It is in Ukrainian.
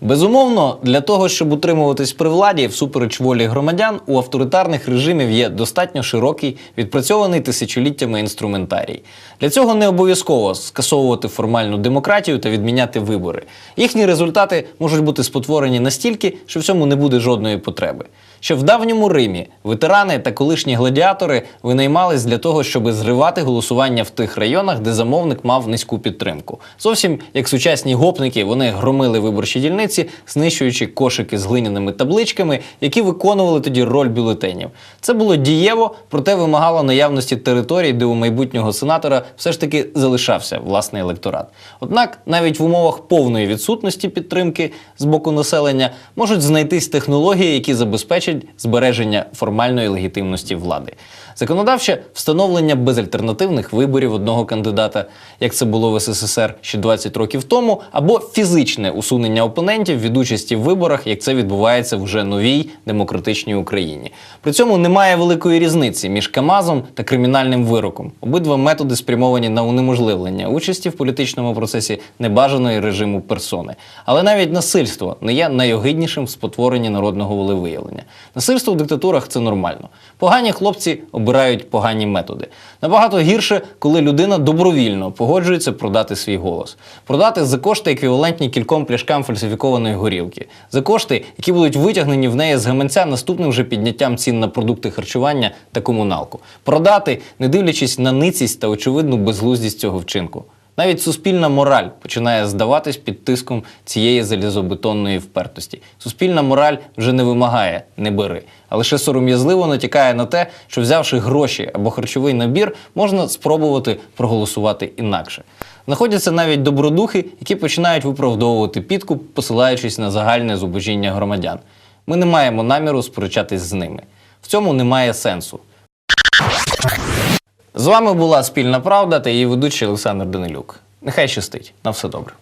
Безумовно, для того, щоб утримуватись при владі всупереч волі громадян, у авторитарних режимів є достатньо широкий, відпрацьований тисячоліттями інструментарій. Для цього не обов'язково скасовувати формальну демократію та відміняти вибори. Їхні результати можуть бути спотворені настільки, що в цьому не буде жодної потреби. Ще в давньому Римі ветерани та колишні гладіатори винаймались для того, щоб зривати голосування в тих районах, де замовник мав низьку підтримку. Зовсім як сучасні гопники, вони громили виборчі дільниці, знищуючи кошики з глиняними табличками, які виконували тоді роль бюлетенів. Це було дієво, проте вимагало наявності територій, де у майбутнього сенатора все ж таки залишався власний електорат. Однак навіть в умовах повної відсутності підтримки з боку населення можуть знайтись технології, які забезпечать збереження формальної легітимності влади. Законодавче встановлення безальтернативних виборів одного кандидата, як це було в СССР ще 20 років тому, або фізичне усунення опонентів від участі в виборах, як це відбувається в вже новій демократичній Україні. При цьому немає великої різниці між Камазом та кримінальним вироком. Обидва методи спрямовані на унеможливлення участі в політичному процесі небажаної режиму персони. Але навіть насильство не є найогиднішим в спотворенні народного волевиявлення. Насильство в диктатурах це нормально. Погані хлопці обирають погані методи. Набагато гірше, коли людина добровільно погоджується продати свій голос, продати за кошти еквівалентні кільком пляшкам фальсифікованої горілки, за кошти, які будуть витягнені в неї з гаманця наступним же підняттям цін на продукти харчування та комуналку, продати, не дивлячись на ницість та очевидну безглуздість цього вчинку. Навіть суспільна мораль починає здаватись під тиском цієї залізобетонної впертості. Суспільна мораль вже не вимагає не бери, а лише сором'язливо натякає на те, що взявши гроші або харчовий набір, можна спробувати проголосувати інакше. Знаходяться навіть добродухи, які починають виправдовувати підкуп, посилаючись на загальне зубожіння громадян. Ми не маємо наміру сперечатись з ними. В цьому немає сенсу. З вами була спільна правда та її ведучий Олександр Данилюк. Нехай щастить. На все добре.